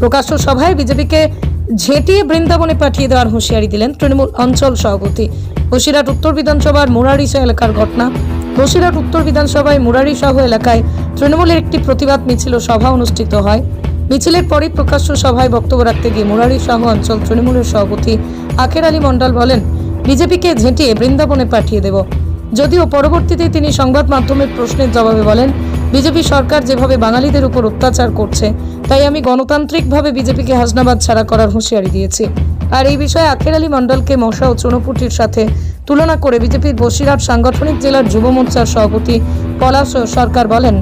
প্রকাশ্য সভায় বিজেপিকে ঝেঁটিয়ে বৃন্দাবনে পাঠিয়ে দেওয়ার হুঁশিয়ারি দিলেন তৃণমূল অঞ্চল সভাপতি। বসিরহাট উত্তর বিধানসভার মুরারিসা এলাকার ঘটনা। বসিরহাট উত্তর বিধানসভায় মুরারিসহ এলাকায় তৃণমূলের একটি প্রতিবাদ মিছিল ও সভা অনুষ্ঠিত হয়। মিছিলের পরই প্রকাশ্য সভায় বক্তব্য রাখতে গিয়ে মুরারি শাহ অঞ্চল তৃণমূলের সভাপতি আখের আলী মণ্ডল বলেন, বিজেপিকে ঝেঁটিয়ে বৃন্দাবনে পাঠিয়ে দেব। যদিও পরবর্তীতে তিনি সংবাদ মাধ্যমের প্রশ্নের জবাবে বলেন বিজেপি সরকার যেভাবে বাঙালিদের উপর অত্যাচার করছে, তাই আমি গণতান্ত্রিকভাবে বিজেপিকে হাসনাবাদ ছাড়া করার হুঁশিয়ারি দিয়েছি। আর এই বিষয়ে আখের আলী মণ্ডলকে মশা ও চুনোপুটির সাথে তুলনা করে বিজেপির বসিরহাট সাংগঠনিক জেলার যুব মোর্চার সভাপতি পলাশ সরকার বলেন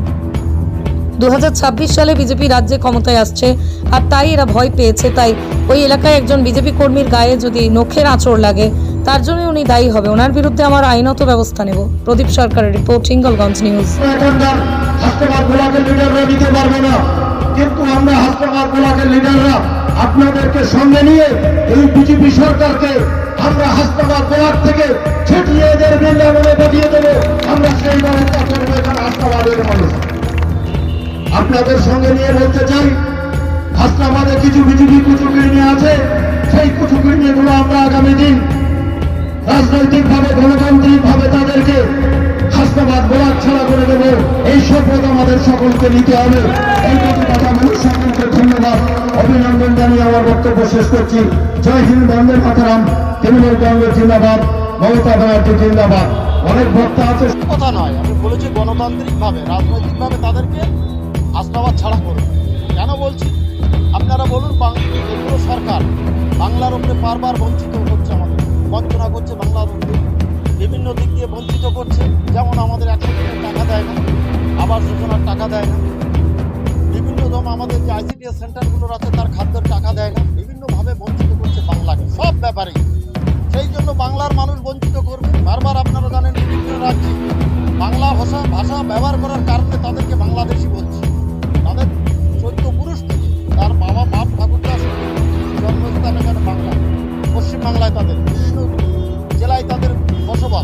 দু হাজার ছাব্বিশ সালে বিজেপি রাজ্যে ক্ষমতায় আসছে আর তাই এরা ভয় পেয়েছে। তাই ওই এলাকায় একজন বিজেপি কর্মীর গায়ে যদি নখের আঁচড় লাগে তার জন্য উনি দায়ী হবে। ওনার বিরুদ্ধে আমার আইনত ব্যবস্থা নেব। প্রদীপ সরকারের রিপোর্ট হিঙ্গলগঞ্জ নিউজ। কিন্তু আমরা হাসপাতাল ব্লকের লিডাররা আপনাদেরকে সঙ্গে নিয়ে এই বিজেপি সরকারকে আমরা হাসপাতাল ব্লক থেকে ছেটিয়ে এদের বৃন্দাবনে পাঠিয়ে দেবো। আমরা সেই ব্যবস্থা করব এখানে হাসপাতালের মানুষ। আপনাদের সঙ্গে নিয়ে বলতে চাই হাসনাবাদে কিছু বিজেপি কুচুকিড়নি আছে। সেই কুচুকিড়নিগুলো আমরা আগামী দিন রাজনৈতিকভাবে, গণতান্ত্রিকভাবে তাদেরকে হাসনাবাদ বলার ছাড়া করে দেবো। এই শপথ আমাদের সকলকে নিতে হবে। এই কথা মানুষ সকলকে ধন্যবাদ। অভিনন্দন জানিয়ে আমার বক্তব্য শেষ করছি। জয় হিন্দ, বন্দে মাতারাম। তৃণমূল কংগ্রেস জিন্দাবাদ। মমতা ব্যানার্জি জিন্দাবাদ। অনেক বক্তা আছে। কথা নয়, আমি বলেছি গণতান্ত্রিকভাবে, রাজনৈতিকভাবে তাদেরকে আস্তাবাদ ছাড়া করবে কেন বলছি? আপনারা বলুন কেন্দ্র সরকার বাংলার উপরে বারবার বঞ্চিত বঞ্চনা করছে বাংলার উপরে বিভিন্ন দিক দিয়ে বঞ্চিত করছে। যেমন আমাদের একশো দিনের টাকা দেয় না, আবাস যোজনার টাকা দেয় না। বিভিন্ন রকম আমাদের যে আইসিডিএস সেন্টারগুলোর আছে, তার খাদ্যের টাকা দেয় না। বিভিন্নভাবে বঞ্চিত করছে বাংলাকে, সব ব্যাপারেই সেই জন্য বাংলার মানুষ বঞ্চিত করবে। বারবার আপনারা জানেন, বিভিন্ন রাজ্যে বাংলা ভাষা ভাষা ব্যবহার করার কারণে তাদেরকে বাংলাদেশি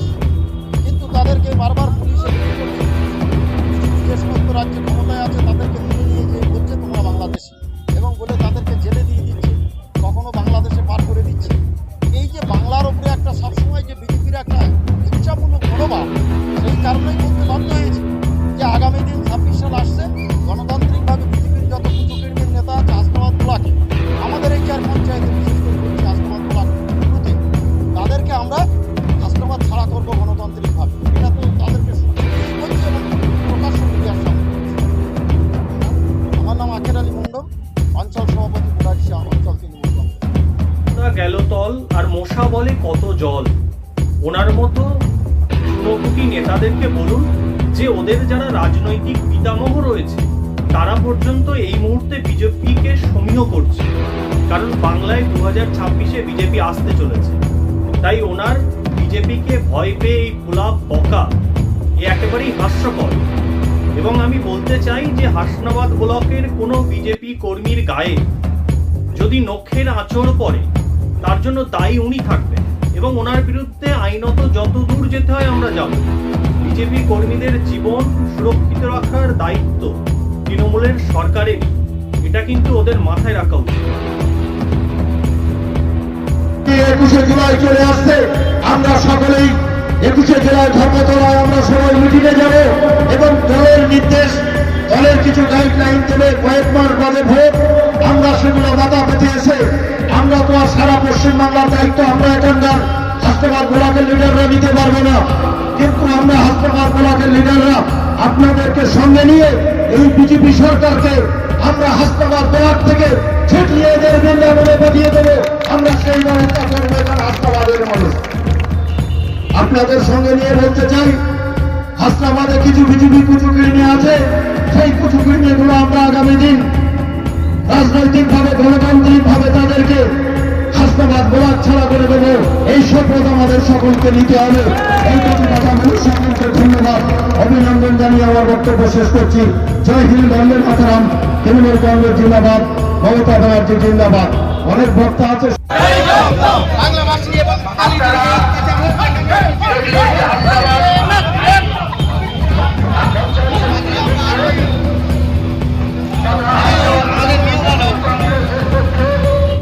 বসবাস কিন্তু তাদেরকে বারবার পুলিশে জিজ্ঞেস করতে রাজ্যের ক্ষমতায় আছে তাদেরকে মণ্ডল অঞ্চল সভাপতি মুরারিশা অঞ্চল তৃণমূল কংগ্রেস। গেল তল আর মশা বলে কত জল? ওনার মতো চুনোপুটি নেতাদেরকে বলুন যে ওদের যারা রাজনৈতিক পিতামহ রয়েছে, তারা পর্যন্ত এই মুহূর্তে বিজেপিকে সমীহ করছে। কারণ বাংলায় দু হাজার ছাব্বিশে বিজেপি আসতে চলেছে। তাই ওনার বিজেপিকে ভয় পেয়ে এই গোলাপ বকা এ একেবারেই হাস্যকর। এবং আমি বলতে চাই যে হাসনাবাদ ব্লকের কোনো বিজেপি কর্মীর গায়ে যদি নখের আঁচড় পড়ে, তার জন্য দায়ী উনি থাকবেন এবং ওনার বিরুদ্ধে আইনত যত দূর যেতে হয় আমরা যাব। বিজেপি কর্মীদের জীবন সুরক্ষিত রাখার দায়িত্ব তৃণমূলের সরকারের এটা কিন্তু ওদের মাথায় রাখা উচিত। একুশে জুলাই চলে আসছে। আমরা সকলেই একুশে জুলাই ধর্মতলায় আমরা সবাই মিটিংয়ে যাব এবং দলের দলের কিছু গাইডলাইন দেবে কয়েক মাস বাদে ভোট আমরা সেগুলো বাধা পেতে এসে আমরা তো আর সারা পশ্চিমবাংলার দায়িত্ব আমরা এখানকার হাসপাতাল ব্লকের লিডাররা নিতে পারব না। কিন্তু আমরা হাসপাতাল ব্লকের লিডাররা আপনাদেরকে সঙ্গে নিয়ে এই বিজেপি সরকারকে আমরা হাসপাতাল ব্লক থেকে ছেটিয়ে এদের বৃন্দাবনে পাঠিয়ে দেবো। আমরা সেই ব্যবস্থা করব এখানে হাসপাতালের মানুষ আপনাদের সঙ্গে নিয়ে বলতে চাই, হাসনাবাদে কিছু বিজেপি কুচুকিড়নি আছে। সেই কুচুকিড়নিগুলো আমরা আগামী দিন রাজনৈতিকভাবে গণতান্ত্রিকভাবে তাদেরকে হাসনাবাদ বলার ছাড়া করে দেবো এই শপথ আমাদের সকলকে নিতে হবে এই কথা কথা সকলকে ধন্যবাদ অভিনন্দন জানিয়ে আমার বক্তব্য শেষ করছি জয় হিন্দ বন্দে মাতারাম তৃণমূল কংগ্রেস জিন্দাবাদ মমতা ব্যানার্জি জিন্দাবাদ অনেক বক্তা আছে